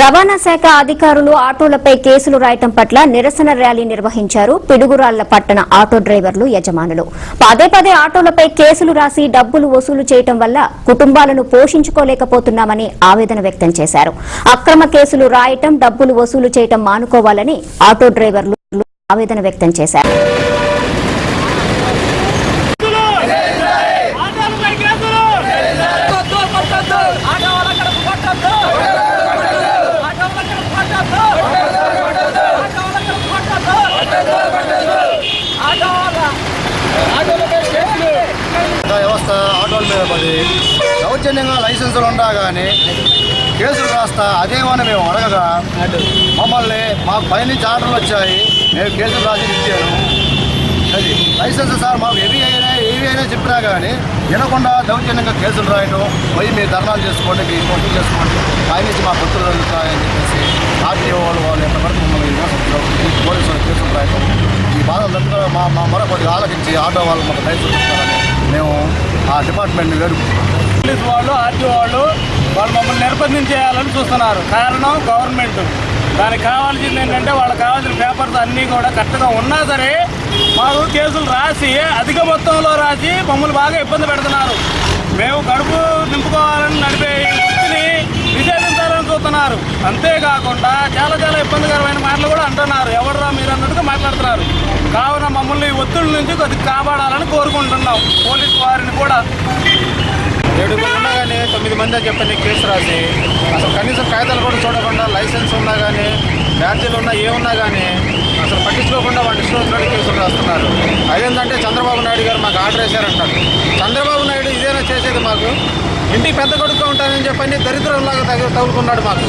రవాణా శాఖ అధికారులు ఆటోలపై కేసులు రాయటం పట్ల నిరసన ర్యాలీ నిర్వహించారు పిడుగురాళ్ళ పట్టణ ఆటో డ్రైవర్లు యజమానులు. పదే పదే ఆటోలపై కేసులు రాసి డబ్బులు వసూలు చేయటం వల్ల కుటుంబాలను పోషించుకోలేకపోతున్నామని ఆవేదన వ్యక్తం చేశారు. అక్రమ కేసులు రాయటం డబ్బులు వసూలు చేయటం మానుకోవాలని ఆటో డ్రైవర్లు ఆవేదన వ్యక్తం చేశారు కేసులు కొట్టు కొట్టొద్దు ఆటో వాళ్ళక్కడ కొట్టొద్దు ఆటో వాళ్ళక్కడ కొట్టొద్దు ఆటో వాళ్ళక్కడ కొట్టొద్దు ఆటో వాళ్ళ ఆటోలపై కేసులు ఇంకా వ్యవస్థ ఆటోల మీద పడి దౌర్జన్యంగా లైసెన్సులు ఉండా కానీ కేసులు రాస్తా అదేమని మేము అడగగా మమ్మల్ని మాకు పైనుంచి ఆర్డర్లు వచ్చాయి మేము కేసులు రాసి ఇచ్చాను అది లైసెన్స్ సార్ మాకు ఏవి అయినా ఏవి అయినా చెప్పినా కానీ వినకుండా దౌర్జన్యంగా కేసులు రాయడం పోయి మీరు ధర్నాలు చేసుకోండి మీ కొట్టు చేసుకోండి. పైనుంచి మా కొట్టులు జరుగుతాయని చెప్పేసి ఆర్టీఓ వాళ్ళు వాళ్ళు ఎంతవరకు మమ్మల్ని విమర్శించడం పోలీసు వాళ్ళు కేసులు రాయడం ఈ బాధలు మా మా మొర కొద్దిగా ఆలకించి ఆటో వాళ్ళు మాకు లైసెన్స్ ఇస్తారని మేము ఆ డిపార్ట్మెంట్ వేడుకుంటున్నాం. పోలీస్ వాళ్ళు ఆర్టీ వాళ్ళు వాళ్ళు మమ్మల్ని నిర్బంధించేయాలని చూస్తున్నారు. కారణం గవర్నమెంట్. దానికి కావాల్సింది ఏంటంటే వాళ్ళకి కావాల్సిన పేపర్స్ అన్నీ కూడా కరెక్ట్గా ఉన్నా సరే మాకు కేసులు రాసి అధిక మొత్తంలో రాసి మమ్మల్ని బాగా ఇబ్బంది పెడుతున్నారు. మేము కడుపు నింపుకోవాలని నడిపే ఈ వృత్తిని నిషేధించాలని చూస్తున్నారు అంతేకాకుండా చాలా చాలా ఇబ్బందికరమైన మాటలు కూడా అంటున్నారు. ఎవడరా మీరు అన్నట్టుగా మాట్లాడుతున్నారు. కావున మమ్మల్ని ఒత్తిడి నుంచి కొద్దిగా కాపాడాలని కోరుకుంటున్నాం. పోలీసు వారిని కూడా. ఏడుగురు ఉన్నా కానీ తొమ్మిది మంది అని చెప్పని కేసు రాసి అసలు కనీసం కాగితాలు కూడా చూడకుండా లైసెన్స్ ఉన్నా కానీ బ్యాడ్జీలు ఉన్నా ఏమున్నా కానీ అసలు పట్టించుకోకుండా వాళ్ళ ఇష్టం కేసులు రాస్తున్నారు. అదేంటంటే చంద్రబాబు నాయుడు గారు మాకు ఆర్డర్ వేశారంటారు. చంద్రబాబు నాయుడు ఇదేనా చేసేది మాకు? ఇంటికి పెద్ద కొడుకు ఉంటానని చెప్పని దరిద్రంలాగా తగు తగులుకున్నాడు మాకు.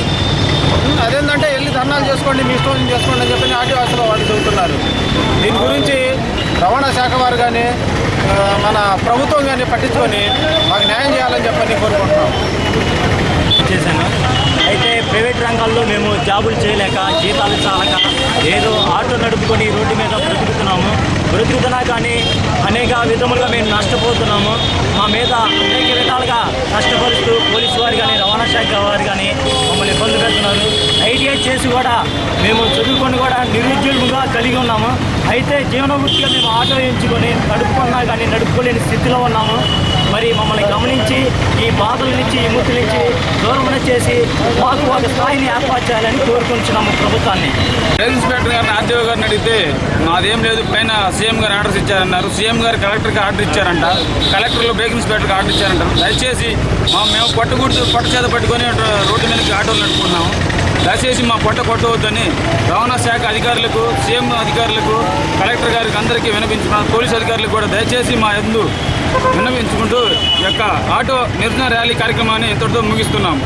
అదేంటంటే వెళ్ళి ధర్నాలు చేసుకోండి మీ ఇష్టం చేసుకోండి అని చెప్పి ఆదివాసులు వాళ్ళు చెబుతున్నారు. దీని గురించి రవాణా శాఖ వారు కానీ మన ప్రభుత్వం కానీ పట్టించుకొని మాకు న్యాయం చేయాలని చెప్పని కోరుకుంటున్నాం. చేశాను. అయితే ప్రైవేట్ రంగాల్లో మేము జాబులు చేయలేక జీతాలు చాలక ఏదో ఆటో నడుపుకొని రోడ్డు మీద బ్రతుకుతున్నాము. బ్రతుకుతున్నా కానీ అనేక విధములుగా మేము నష్టపోతున్నాము. మా మీద అనేక విధాలుగా నష్టపరుస్తూ పోలీసు వారు కానీ రవాణా శాఖ వారు కానీ మాట్లాడుతున్నారు. ఐటీఐ చేసి కూడా మేము చదువుకొని కూడా నిరుద్యోగంగా కలిగి ఉన్నాము. అయితే జీవనవృత్తిగా మేము ఆటో ఎంచుకొని నడుపుకున్నా కానీ నడుపుకోలేని స్థితిలో ఉన్నాము. మరి మమ్మల్ని గమనించి ఈ బాధల నుంచి ఈ ముత్తుల నుంచి దూరం చేసి మాకు ఒక స్థాయిని ఏర్పాటు చేయాలని కోరుకుంటున్నాము ప్రభుత్వాన్ని. హెల్త్ ఇన్స్పెక్టర్ గారిని ఆర్టీఓ గారిని అడిగితే నాదేం లేదు పైన సీఎం గారు ఆర్డర్స్ ఇచ్చారన్నారు. సీఎం గారు కలెక్టర్కి ఆర్డర్ ఇచ్చారంట. కలెక్టర్లు బ్రేక్ ఇన్స్పెక్టర్కి ఆర్డర్ ఇచ్చారంట. దయచేసి మా మేము పట్టుకుడుతూ పట్టు చేత పట్టుకొని రోడ్డు మీదకి ఆటోలు నడుపుకున్నాము. దయచేసి మా పొట్ట కొట్టవద్దని రవాణా శాఖ అధికారులకు సీఎం అధికారులకు కలెక్టర్ గారికి అందరికీ వినపించుకున్నాను పోలీస్ అధికారులకు కూడా దయచేసి మా ఎందు విన్నవించుకుంటూ ఈ యొక్క ఆటో నిరసన ర్యాలీ కార్యక్రమాన్ని ఇంతటితో ముగిస్తున్నాము.